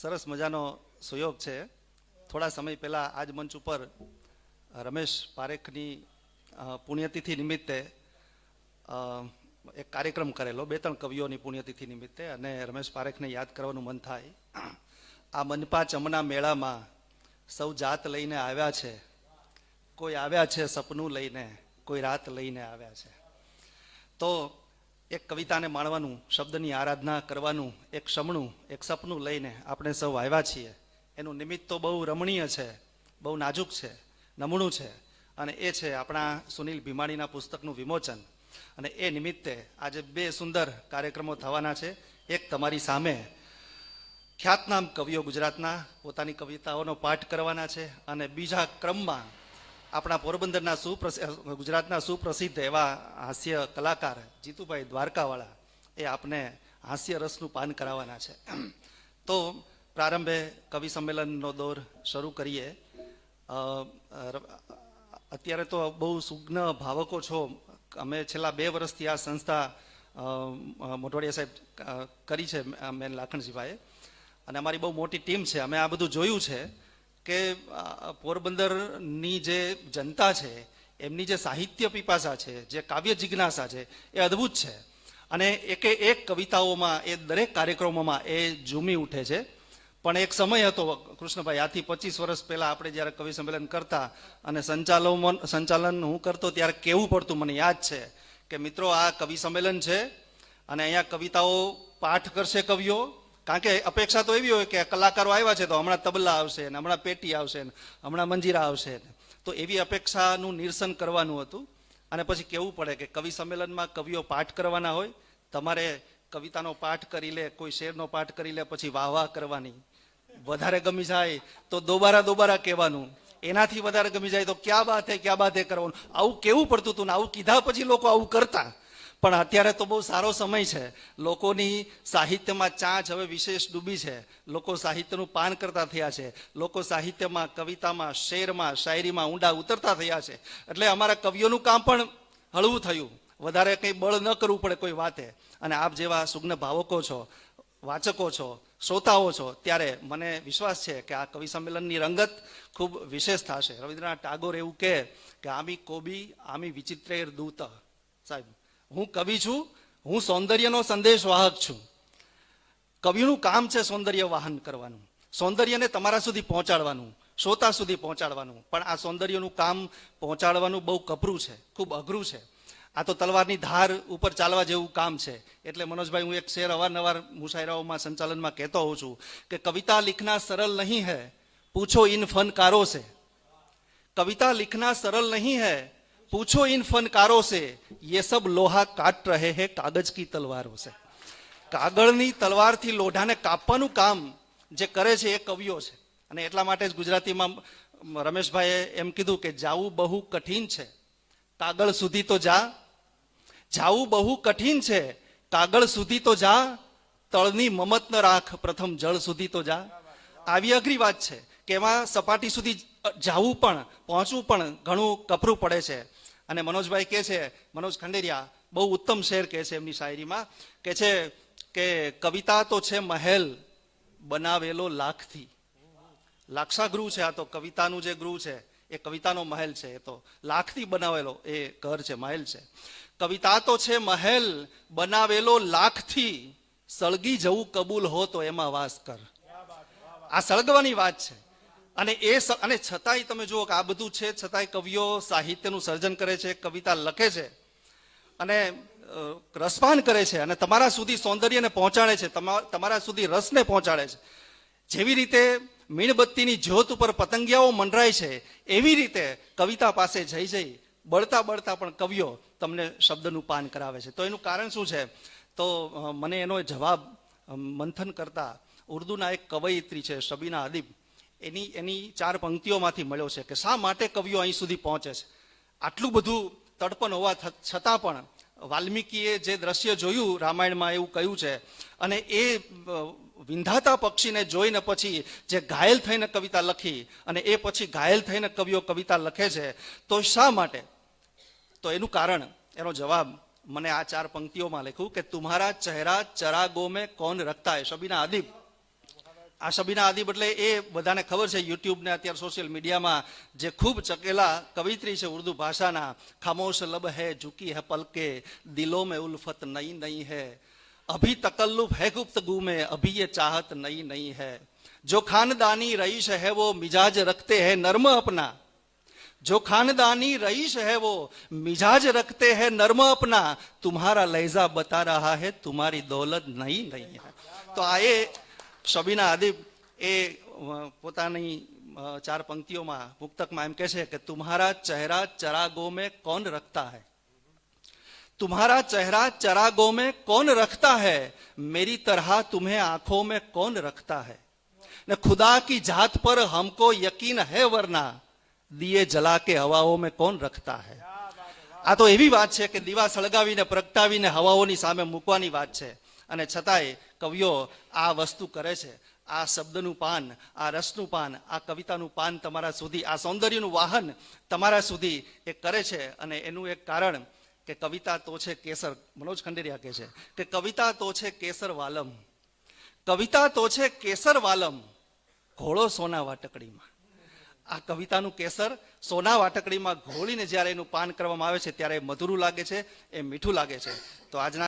સરસ મજાનો સુયોગ છે. થોડા સમય પહેલાં આજ મંચ ઉપર રમેશ પારેખની પુણ્યતિથિ નિમિત્તે એક કાર્યક્રમ કરેલો, બે ત્રણ કવિઓની પુણ્યતિથિ નિમિત્તે અને રમેશ પારેખને યાદ કરવાનું મન થાય. આ મનપા ચમના મેળામાં સૌ જાત લઈને આવ્યા છે. કોઈ આવ્યા છે સપનું લઈને, કોઈ રાત લઈને આવ્યા છે. તો એક કવિતાને માણવાનું, શબ્દની આરાધના કરવાનું, એક શમણું એક સપનું લઈને આપણે સૌ આવ્યા છીએ. એનું નિમિત્ત તો બહુ રમણીય છે, બહુ નાજુક છે, નમણું છે. અને એ છે આપણા સુનિલ ભીમાણીના પુસ્તકનું વિમોચન. અને એ નિમિત્તે આજે બે સુંદર કાર્યક્રમો થવાના છે. એક તમારી સામે ખ્યાતનામ કવિઓ ગુજરાતના પોતાની કવિતાઓનો પાઠ કરવાના છે અને બીજા ક્રમમાં આપણા પોરબંદરના સુપ્રસિદ્ધ ગુજરાતના સુપ્રસિદ્ધ એવા હાસ્ય કલાકાર જીતુભાઈ દ્વારકાવાળા એ આપને હાસ્ય રસનું પાન કરાવવાના છે. તો પ્રારંભે કવિ સંમેલનનો દોર શરૂ કરીએ. અત્યારે તો બહુ સુગ્ન ભાવકો છો. અમે છેલ્લા બે વર્ષથી આ સંસ્થા મોટવાડિયા સાહેબ કરી છે મેન લાખણજીભાઈએ. અને અમારી બહુ મોટી ટીમ છે. અમે આ બધું જોયું છે. કે પોરબંદરની જે જનતા છે, એમની જે સાહિત્ય પીપાસા છે, જે કાવ્ય જિજ્ઞાસા છે, એ અદ્ભુત છે. અને એકે એક કવિતાઓમાં, એ દરેક કાર્યક્રમોમાં એ ઝૂમી ઉઠે છે. પણ એક સમય હતો, કૃષ્ણભાઈ, આથી પચીસ વર્ષ પહેલા આપણે જ્યારે કવિ સંમેલન કરતા અને સંચાલન સંચાલન હું કરતો ત્યારે કેવું પડતું મને યાદ છે કે મિત્રો, આ કવિ સંમેલન છે અને અહીંયા કવિતાઓ પાઠ કરશે કવિઓ કારણ કે અપેક્ષા તો એવી હોય કે કલાકારો આવ્યા છે તો હમણાં તબલા આવશે ને, હમણાં પેટી આવશે ને, હમણાં મંજીરા આવશે ને. તો એવી અપેક્ષાનું નિરસન કરવાનું હતું. અને પછી કેવું પડે કે કવિ સંમેલનમાં કવિઓ પાઠ કરવાના હોય, તમારે કવિતાનો પાઠ કરી લે, કોઈ શેરનો પાઠ કરી લે, પછી વાહ વાહ કરવાની. વધારે ગમી જાય તો દોબારા દોબારા કહેવાનું. એનાથી વધારે ગમી જાય તો ક્યાં બાત હે, ક્યાં બાત હે કરવાનું. આવું કેવું પડતું હતું ને, આવું કીધા પછી લોકો આવું કરતા. પણ અત્યારે તો બહુ સારો સમય છે. લોકોની સાહિત્યમાં ચાંચ હવે વિશેષ ડૂબી છે. લોકો સાહિત્યનું પાન કરતા થયા છે. લોકો સાહિત્યમાં, કવિતામાં, શેરમાં, શાયરીમાં ઊંડા ઉતરતા થયા છે. એટલે અમારા કવિઓનું કામ પણ હળવું થયું. વધારે કંઈ બળ ન કરવું પડે કોઈ વાતે. અને આપ જેવા સુગ્ન ભાવકો છો, વાચકો છો, શ્રોતાઓ છો, ત્યારે મને વિશ્વાસ છે કે આ કવિ સંમેલનની રંગત ખૂબ વિશેષ થશે. રવિન્દ્રનાથ ટાગોર એવું કહે કે, આમી કોબી, આમી વિચિત્રેર દૂત. સાહેબ હું કવિ છું, હું સૌંદર્યનો સંદેશવાહક છું. કવિનું કામ છે સૌંદર્ય વાહન કરવાનું, સૌંદર્યને તમારા સુધી પહોંચાડવાનું, શ્રોતા સુધી પહોંચાડવાનું. પણ આ સૌંદર્યનું કામ પહોંચાડવાનું બહુ કપરું છે, ખૂબ અઘરું છે. આ તો તલવારની ધાર ઉપર ચાલવા જેવું કામ છે. એટલે મનોજભાઈ, હું એક શેર અવારનવાર મુશાયરાઓમાં સંચાલનમાં કહેતો હોઉં છું કે કવિતા લિખના સરળ નહીં હૈ, પૂછો ઇન ફનકારો છે કવિતા લિખના સરળ નહીં હે पूछो इन फनकारों से ये सब लोहा काट रहे हैं कागज की तलवारों से કાગળની તલવારથી લોઢાને કાપવાનું કામ જે કરે છે એ કવિઓ છે અને એટલા માટે જ ગુજરાતીમાં રમેશભાઈએ એમ કીધું કે જાવું બહુ કઠિન છે કાગળ સુધી તો જા જાવું બહુ કઠિન છે કાગળ સુધી તો જા તળની મમત ન રાખ પ્રથમ જળ સુધી તો જા આવી અઘરી વાત છે કે એમાં સપાટી સુધી જાવું પણ પહોંચવું પણ ઘણું કપરું પડે છે અને મનોજભાઈ કહે છે, મનોજ ખંડેરિયા, બહુ ઉત્તમ શેર કહે છે એમની શાયરીમાં. કે છે કે કવિતા તો છે મહેલ બનાવેલો લાખથી. લાક્ષાગૃહ છે આ તો, કવિતાનું જે ગૃહ છે, એ કવિતાનો મહેલ છે એ તો. લાખથી બનાવેલો એ ઘર છે, મહેલ છે. કવિતા તો છે મહેલ બનાવેલો લાખથી. સળગી જવું કબૂલ હો તો એમાં વાસ કર. આ સળગવાની વાત છે. અને એ અને છતાંય તમે જુઓ કે આ બધું છે, છતાંય કવિઓ સાહિત્યનું સર્જન કરે છે, કવિતા લખે છે અને રસપાન કરે છે અને તમારા સુધી સૌંદર્યને પહોંચાડે છે, તમા- તમારા સુધી રસને પહોંચાડે છે. જેવી રીતે મીણબત્તીની જ્યોત ઉપર પતંગિયાઓ મંડરાય છે, એવી રીતે કવિતા પાસે જઈ જઈ બળતા બળતા પણ કવિઓ તમને શબ્દનું પાન કરાવે છે. તો એનું કારણ શું છે? તો મને એનો જવાબ મંથન કરતા ઉર્દુના એક કવયિત્રી છે, શબીના અદીબ એની એની ચાર પંક્તિઓમાંથી મળ્યો છે કે શા માટે કવિઓ અહીં સુધી પહોંચે છે. આટલું બધું તડપણ હોવા છતાં પણ વાલ્મીકીએ જે દ્રશ્ય જોયું રામાયણમાં એવું કહ્યું છે, અને એ વિંધાતા પક્ષીને જોઈને પછી જે ઘાયલ થઈને કવિતા લખી અને એ પછી ઘાયલ થઈને કવિઓ કવિતા લખે છે, તો શા માટે? તો એનું કારણ, એનો જવાબ મને આ ચાર પંક્તિઓમાં લખ્યું કે તુમ્હારા ચહેરા ચરાગો મેં કોણ રખતા હે? શબીના અદીબ આ શબીના આદિબ એટલે એ બધાને ખબર છે યુટ્યુબ ને અત્યારે સોશિયલ મીડિયામાં જે ખૂબ ચકેલા કવિત્રી છે ઉર્દુ ભાષાના ખામોશ લબ હે ઝુકી હે પલકે દિલો में उल्फत नई नई है अभी तकल्लुफ है गुफ्तगू में अभी ये चाहत नई नई है जो खानदानी रईस है वो मिजाज रखते हैं नर्म अपना जो खानदानी रईस है वो मिजाज रखते हैं नर्म अपना तुम्हारा लहजा बता रहा है तुम्हारी दौलत नहीं नहीं है તો આ એ શબીના આદિબ એ અ, પોતાની અ, ચાર પંક્તિઓમાં મુક્તકમાં એમ કહે છે કે તુમ્હારા ચહેરા ચરાગો में कौन रखता है तुम्हारा चेहरा चरागों में कौन रखता है मेरी तरह तुम्हें आंखों में कौन रखता है न खुदा की जात पर हमको यकीन है वरना दिए जला के हवाओं में कौन रखता है આ તો એવી વાત છે કે દીવા સળગાવીને પ્રગટાવીને હવાઓની સામે મૂકવાની વાત છે અને છતાંય કવિઓ આ વસ્તુ કરે છે. આ શબ્દનું પાન, આ રસનું પાન, આ કવિતાનું પાન તમારા સુધી, આ સૌંદર્યનું વાહન તમારા સુધી એ કરે છે અને એનું એક કારણ કે કવિતા તો છે કેસર, મનોજ ખંડેરિયા કહે છે કે કવિતા તો છે કેસર વાલમ. કવિતા તો છે કેસર વાલમ. ઘોડો સોના વાટકડીમાં. આ કવિતાનું કેસર સોના વાટકડીમાં ઘોળીને જ્યારે એનું પાન કરવામાં આવે છે ત્યારે મધુરું લાગે છે, એ મીઠું લાગે છે. તો આજના